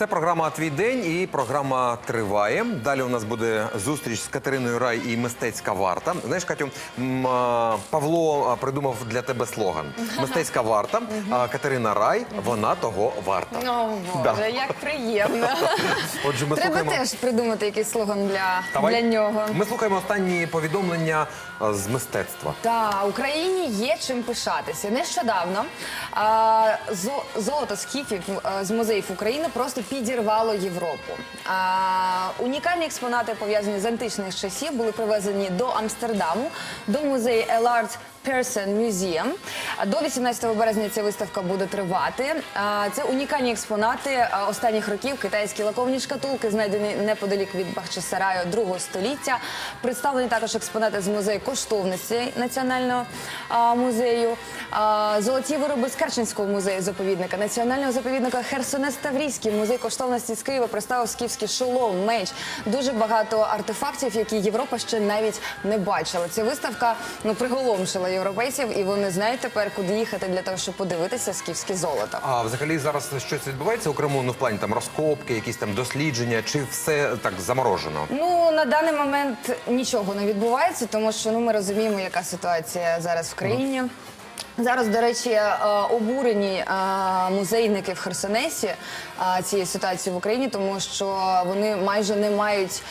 Це програма Твій день і програма триває. Далі у нас буде зустріч з Катериною Рай і мистецька варта. Знаєш, Катю, м, а, Павло а, придумав для тебе слоган: Мистецька варта, а Катерина Рай, вона того варта. О, Боже, Да. як приємно. Отже, ми Треба слухаємо. теж придумати якийсь слоган для, Давай. для нього. Ми слухаємо останні повідомлення а, з мистецтва. Та Україні є чим пишатися. Нещодавно а, зо- золото скіфів з музеїв України просто підірвало Європу. А, унікальні експонати, пов'язані з античних часів, були привезені до Амстердаму, до музею Елард Person Museum. До 18 березня ця виставка буде тривати. Це унікальні експонати останніх років. Китайські лаковні шкатулки, знайдені неподалік від Бахчисараю другого століття. Представлені також експонати з музею коштовності Національного музею, золоті вироби з Керченського музею заповідника, національного заповідника Херсонес Таврійський, музей коштовності з Києва представив скіфський шолом, меч. Дуже багато артефактів, які Європа ще навіть не бачила. Ця виставка ну приголомшила європейців, і вони знають тепер, куди їхати для того, щоб подивитися скіфське золото. А взагалі зараз щось відбувається у Криму? Ну в плані там розкопки, якісь там дослідження, чи все так заморожено? Ну на даний момент нічого не відбувається, тому що ну ми розуміємо, яка ситуація зараз в країні. Зараз, до речі, е, обурені е, музейники в Херсонесі е, цією ситуацією в Україні, тому що вони майже не мають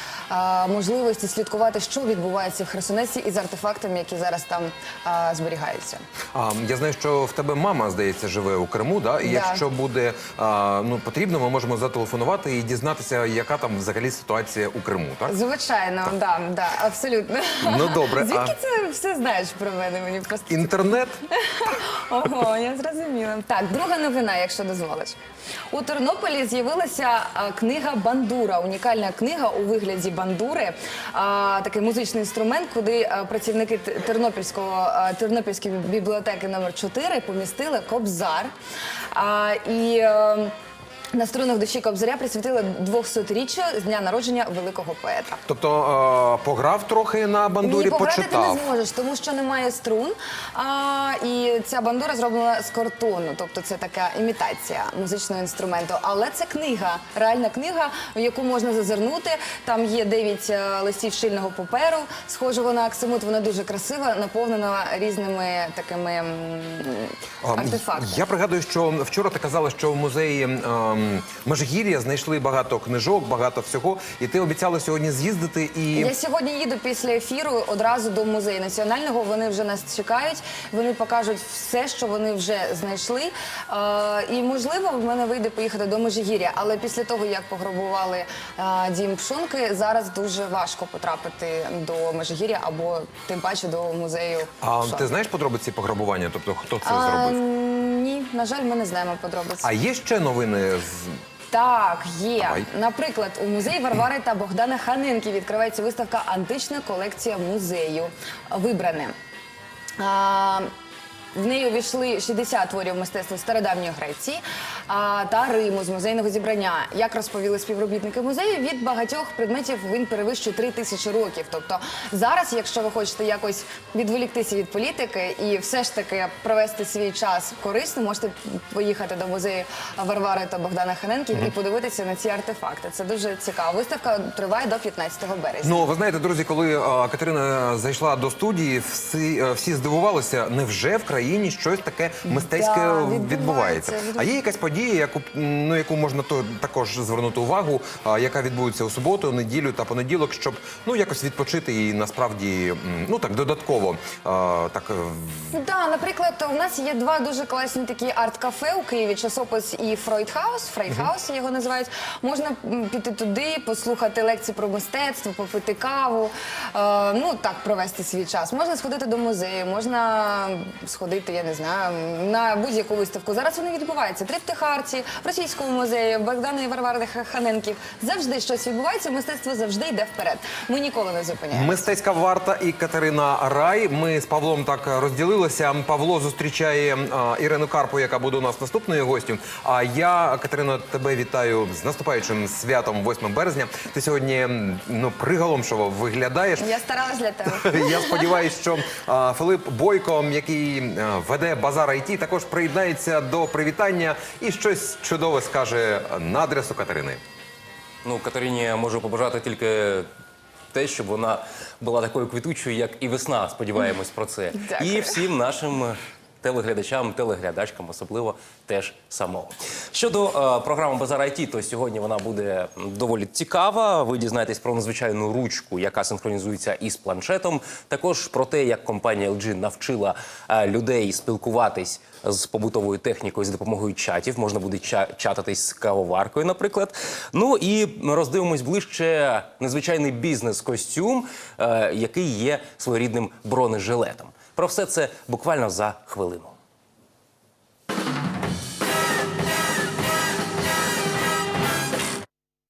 можливості слідкувати, що відбувається в Херсонесі із артефактами, які зараз там зберігаються. А, я знаю, що в тебе мама, здається, живе у Криму, да? І Да. якщо буде ну, потрібно, ми можемо зателефонувати і дізнатися, яка там взагалі ситуація у Криму, так? Звичайно, да, да, абсолютно. Ну, добре, Звідки а- це все знаєш про мене? Мені просто Інтернет Ого, я зрозуміла. Так, друга новина, якщо дозволиш. У Тернополі з'явилася книга Бандура. Унікальна книга у вигляді бандури. Такий музичний інструмент, куди працівники Тернопільського Тернопільської бібліотеки номер 4 помістили кобзар. І е, на струнах душі Кобзаря присвятили 200-річчю з дня народження великого поета. Тобто а, пограв трохи на бандурі, Ні, пограти почитав. ти не зможеш, тому що немає струн. А, і ця бандура зроблена з картону, тобто це така імітація музичного інструменту. Але це книга, реальна книга, в яку можна зазирнути. Там є 9 е, листів щільного паперу, схожого на аксимут. Вона дуже красива, наповнена різними такими м, артефактами. Я пригадую, що вчора ти казала, що в музеї ем, Межгір'я знайшли багато книжок, багато всього, і ти обіцяла сьогодні з'їздити і. Я сьогодні їду після ефіру одразу до музею національного. Вони вже нас чекають. Вони покажуть все, що вони вже знайшли. Е, і можливо, в мене вийде поїхати до Межигір'я. Але після того, як пограбували е, дім Пшонки, зараз дуже важко потрапити до Межигір'я або тим паче до музею. А Пшонки. ти знаєш подробиці пограбування? Тобто хто це А, зробив? Ні, на жаль, ми не знаємо подробиць. А є ще новини з Так, є. Давай. Наприклад, у музеї Варвари та Богдана Ханенки відкривається виставка Антична колекція музею. Вибране. А, в неї увійшли 60 творів мистецтва стародавньої Греції а, та Риму з музейного зібрання. Як розповіли співробітники музею, від багатьох предметів він перевищує 3 тисячі років. Тобто зараз, якщо ви хочете якось відволіктися від політики і все ж таки провести свій час корисно, можете поїхати до музею Варвари та Богдана Ханенків і подивитися на ці артефакти. Це дуже цікаво. Виставка триває до 15 березня. Ну, ви знаєте, друзі, коли а, Катерина зайшла до студії, всі, е, всі здивувалися, невже в країні щось таке мистецьке Да, відбувається? відбувається. А є якась подія, яку ну яку можна то також звернути увагу, а, яка відбудеться у суботу, неділю та понеділок, щоб ну якось відпочити і насправді ну так додатково а, так е, Да, наприклад, у нас є два дуже класні такі арт-кафе у Києві. Часопис і Фройдхаус. Фрейдхаус його називають. Можна піти туди, послухати лекції про мистецтво, попити каву. Е, ну так провести свій час. Можна сходити до музею, можна сходити, я не знаю, на будь-яку виставку. Зараз вони відбуваються. Триптихарці, в російському музеї, Богдана і Варвари Ханенків. Завжди щось відбувається. Мистецтво завжди йде вперед. Ми ніколи не зупиняємося. Мистецька варта і Катерина Рай. Ми з Павлом так розділилися. Павло зустрічає а, Ірину Карпу, яка буде у нас наступною гостю. А я, Катерина, тебе вітаю з наступаючим святом 8 березня. Ти сьогодні ну приголомшово виглядаєш. Я старалась для тебе. Я сподіваюся, що а, Филип Бойко, який веде базар IT, також приєднається до привітання і щось чудове скаже на адресу Катерини. Ну, Катерині я можу побажати тільки те, щоб вона була такою квітучою, як і весна. Сподіваємось про це. Дякую. І всім нашим телеглядачам, телеглядачкам, особливо теж самого. Щодо е, програми Базар IT, то сьогодні вона буде доволі цікава. Ви дізнаєтесь про надзвичайну ручку, яка синхронізується із планшетом. Також про те, як компанія LG навчила е, людей спілкуватись з побутовою технікою за допомогою чатів. Можна буде ча- чататись з кавоваркою, наприклад. Ну і роздивимось ближче незвичайний бізнес-костюм, е, який є своєрідним бронежилетом. Про все це буквально за хвилину.